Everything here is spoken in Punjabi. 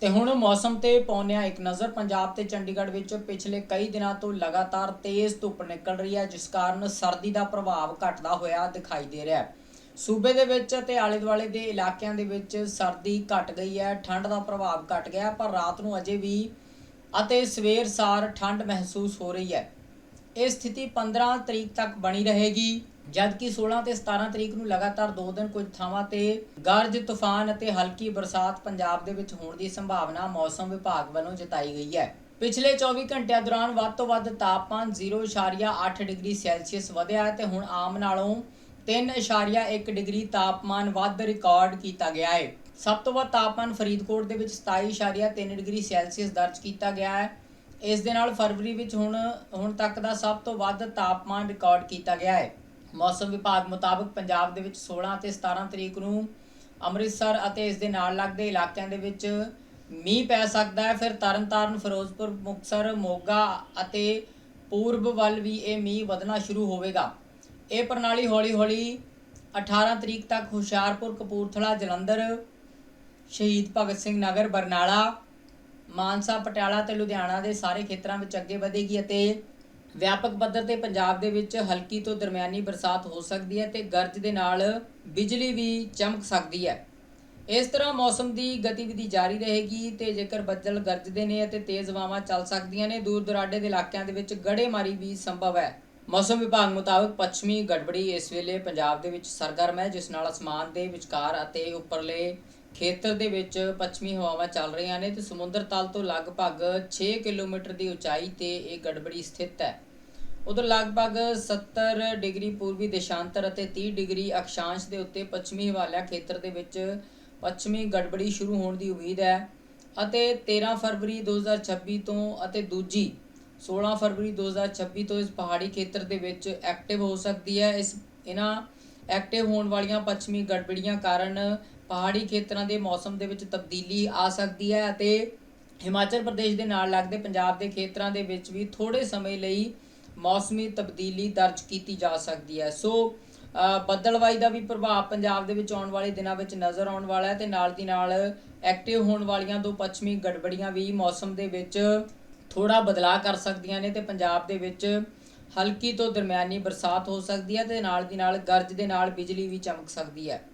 ਤੇ ਹੁਣ ਮੌਸਮ ਤੇ ਪਾਉਂਦੇ ਹਾਂ ਇੱਕ ਨਜ਼ਰ। ਪੰਜਾਬ ਤੇ ਚੰਡੀਗੜ੍ਹ ਵਿੱਚ ਪਿਛਲੇ ਕਈ ਦਿਨਾਂ ਤੋਂ ਲਗਾਤਾਰ ਤੇਜ਼ ਧੁੱਪ ਨਿਕਲ ਰਹੀ ਹੈ, ਜਿਸ ਕਾਰਨ ਸਰਦੀ ਦਾ ਪ੍ਰਭਾਵ ਘਟਦਾ ਹੋਇਆ ਦਿਖਾਈ ਦੇ ਰਿਹਾ ਹੈ। ਸੂਬੇ ਦੇ ਵਿੱਚ ਤੇ ਆਲੇ ਦੁਆਲੇ ਦੇ ਇਲਾਕਿਆਂ ਦੇ ਵਿੱਚ ਸਰਦੀ ਘਟ ਗਈ ਹੈ, ਠੰਡ ਦਾ ਪ੍ਰਭਾਵ ਘਟ ਗਿਆ ਪਰ ਰਾਤ ਨੂੰ ਅਜੇ ਵੀ ਅਤੇ ਸਵੇਰ ਸਾਰ ਠੰਡ ਮਹਿਸੂਸ ਹੋ ਰਹੀ ਹੈ। ਇਹ ਸਥਿਤੀ 15 ਤਰੀਕ ਤੱਕ ਬਣੀ ਰਹੇਗੀ। ਜਦਕਿ 16 ਤੇ 17 ਤਰੀਕ ਨੂੰ ਲਗਾਤਾਰ 2 ਦਿਨ ਕੁਝ ਥਾਵਾਂ ਤੇ ਗਰਜ, ਤੂਫਾਨ ਅਤੇ ਹਲਕੀ ਬਰਸਾਤ ਪੰਜਾਬ ਦੇ ਵਿੱਚ ਹੋਣ ਦੀ ਸੰਭਾਵਨਾ ਮੌਸਮ ਵਿਭਾਗ ਵੱਲੋਂ ਜਤਾਈ ਗਈ ਹੈ। ਪਿਛਲੇ 24 ਘੰਟਿਆਂ ਦੌਰਾਨ ਵੱਧ ਤੋਂ ਵੱਧ ਤਾਪਮਾਨ 0.8 ਡਿਗਰੀ ਸੈਲਸੀਅਸ ਵਧਿਆ ਹੈ ਤੇ ਹੁਣ ਆਮ ਨਾਲੋਂ 3.1 ਡਿਗਰੀ ਤਾਪਮਾਨ ਵੱਧ ਰਿਕਾਰਡ ਕੀਤਾ ਗਿਆ ਹੈ। ਸਭ ਤੋਂ ਵੱਧ ਤਾਪਮਾਨ ਫਰੀਦਕੋਟ ਦੇ ਵਿੱਚ 27.3 ਡਿਗਰੀ ਸੈਲਸੀਅਸ ਦਰਜ ਕੀਤਾ ਗਿਆ ਹੈ। ਇਸ ਦੇ ਨਾਲ ਫਰਵਰੀ ਵਿੱਚ ਹੁਣ ਹੁਣ ਤੱਕ ਦਾ ਸਭ ਤੋਂ ਵੱਧ ਤਾਪਮਾਨ ਰਿਕਾਰਡ ਕੀਤਾ ਗਿਆ ਹੈ। ਮੌਸਮ ਵਿਭਾਗ ਮੁਤਾਬਕ ਪੰਜਾਬ ਦੇ ਵਿੱਚ 16 ਅਤੇ 17 ਤਰੀਕ ਨੂੰ ਅੰਮ੍ਰਿਤਸਰ ਅਤੇ ਇਸ ਦੇ ਨਾਲ ਲੱਗਦੇ ਇਲਾਕਿਆਂ ਦੇ ਵਿੱਚ ਮੀਂਹ ਪੈ ਸਕਦਾ ਹੈ। ਫਿਰ ਤਰਨਤਾਰਨ, ਫਿਰੋਜ਼ਪੁਰ, ਮੁਕਤਸਰ, ਮੋਗਾ ਅਤੇ ਪੂਰਬ ਵੱਲ ਵੀ ਇਹ ਮੀਂਹ ਵਧਣਾ ਸ਼ੁਰੂ ਹੋਵੇਗਾ। ਇਹ ਪ੍ਰਣਾਲੀ ਹੌਲੀ-ਹੌਲੀ 18 ਤਰੀਕ ਤੱਕ ਹੁਸ਼ਿਆਰਪੁਰ, ਕਪੂਰਥਲਾ, ਜਲੰਧਰ, ਸ਼ਹੀਦ ਭਗਤ ਸਿੰਘ ਨਗਰ, ਬਰਨਾਲਾ, ਮਾਨਸਾ, ਪਟਿਆਲਾ ਤੇ ਲੁਧਿਆਣਾ ਦੇ ਸਾਰੇ ਖੇਤਰਾਂ ਵਿੱਚ ਅੱਗੇ ਵਧੇਗੀ ਅਤੇ ਵਿਆਪਕ ਪੱਧਰ ਤੇ ਪੰਜਾਬ ਦੇ ਵਿੱਚ ਹਲਕੀ ਤੋਂ ਦਰਮਿਆਨੀ ਬਰਸਾਤ ਹੋ ਸਕਦੀ ਹੈ ਤੇ ਗਰਜ ਦੇ ਨਾਲ ਬਿਜਲੀ ਵੀ ਚਮਕ ਸਕਦੀ ਹੈ। ਇਸ ਤਰ੍ਹਾਂ ਮੌਸਮ ਦੀ ਗਤੀਵਿਧੀ ਜਾਰੀ ਰਹੇਗੀ ਤੇ ਜੇਕਰ ਬੱਦਲ ਗਰਜਦੇ ਨੇ ਅਤੇ ਤੇਜ਼ ਹਵਾਵਾਂ ਚੱਲ ਸਕਦੀਆਂ ਨੇ, ਦੂਰ ਦੁਰਾਡੇ ਦੇ ਇਲਾਕਿਆਂ ਦੇ ਵਿੱਚ ਗੜੇਮਾਰੀ ਵੀ ਸੰਭਵ ਹੈ। ਮੌਸਮ ਵਿਭਾਗ ਮੁਤਾਬਕ ਪੱਛਮੀ ਗੜਬੜੀ ਇਸ ਵੇਲੇ ਪੰਜਾਬ ਦੇ ਵਿੱਚ ਸਰਗਰਮ ਹੈ, ਜਿਸ ਨਾਲ ਅਸਮਾਨ ਦੇ ਵਿਚਕਾਰ ਅਤੇ ਉੱਪਰਲੇ ਖੇਤਰ ਦੇ ਵਿੱਚ ਪੱਛਮੀ ਹਵਾਵਾਂ ਚੱਲ ਰਹੀਆਂ ਨੇ ਤੇ ਸਮੁੰਦਰ ਤਲ ਤੋਂ ਲਗਭਗ 6 ਕਿਲੋਮੀਟਰ ਦੀ ਉਚਾਈ ਤੇ ਇਹ ਗੜਬੜੀ ਸਥਿਤ ਹੈ। ਉਧਰ ਲਗਭਗ 70 ਡਿਗਰੀ ਪੂਰਬੀ ਦੇਸ਼ਾਂਤਰ ਅਤੇ 30 ਡਿਗਰੀ ਅਕਸ਼ਾਂਸ਼ ਦੇ ਉੱਤੇ ਪੱਛਮੀ ਹਿਮਾਲਿਆ ਖੇਤਰ ਦੇ ਵਿੱਚ ਪੱਛਮੀ ਗੜਬੜੀ ਸ਼ੁਰੂ ਹੋਣ ਦੀ ਉਮੀਦ ਹੈ ਅਤੇ 13 ਫਰਵਰੀ 2026 ਤੋਂ ਅਤੇ ਦੂਜੀ 16 ਫਰਵਰੀ 2026 ਤੋਂ ਇਸ ਪਹਾੜੀ ਖੇਤਰ ਦੇ ਵਿੱਚ ਐਕਟਿਵ ਹੋ ਸਕਦੀ ਹੈ। ਇਸ ਇਹਨਾਂ ਐਕਟਿਵ ਹੋਣ ਵਾਲੀਆਂ ਪੱਛਮੀ ਗੜਬੜੀਆਂ ਕਾਰਨ ਪਹਾੜੀ ਖੇਤਰਾਂ ਦੇ ਮੌਸਮ ਦੇ ਵਿੱਚ ਤਬਦੀਲੀ ਆ ਸਕਦੀ ਹੈ ਅਤੇ ਹਿਮਾਚਲ ਪ੍ਰਦੇਸ਼ ਦੇ ਨਾਲ ਲੱਗਦੇ ਪੰਜਾਬ ਦੇ ਖੇਤਰਾਂ ਦੇ ਵਿੱਚ ਵੀ ਥੋੜੇ ਸਮੇਂ ਲਈ ਮੌਸਮੀ ਤਬਦੀਲੀ ਦਰਜ ਕੀਤੀ ਜਾ ਸਕਦੀ ਹੈ। ਸੋ ਅ, ਬੱਦਲਵਾਈ ਦਾ ਵੀ ਪ੍ਰਭਾਵ ਪੰਜਾਬ ਦੇ ਵਿੱਚ ਆਉਣ ਵਾਲੇ ਦਿਨਾਂ ਵਿੱਚ ਨਜ਼ਰ ਆਉਣ ਵਾਲਾ ਹੈ ਤੇ ਨਾਲ ਦੀ ਨਾਲ ਐਕਟਿਵ ਹੋਣ ਵਾਲੀਆਂ ਦੋ ਪੱਛਮੀ ਗੜਬੜੀਆਂ ਵੀ ਮੌਸਮ ਦੇ ਵਿੱਚ ਥੋੜਾ ਬਦਲਾਅ ਕਰ ਸਕਦੀਆਂ ਨੇ ਤੇ ਪੰਜਾਬ ਦੇ ਵਿੱਚ ਹਲਕੀ ਤੋਂ ਦਰਮਿਆਨੀ ਬਰਸਾਤ ਹੋ ਸਕਦੀ ਹੈ ਅਤੇ ਨਾਲ ਦੀ ਨਾਲ ਗਰਜ ਦੇ ਨਾਲ ਬਿਜਲੀ ਵੀ ਚਮਕ ਸਕਦੀ ਹੈ।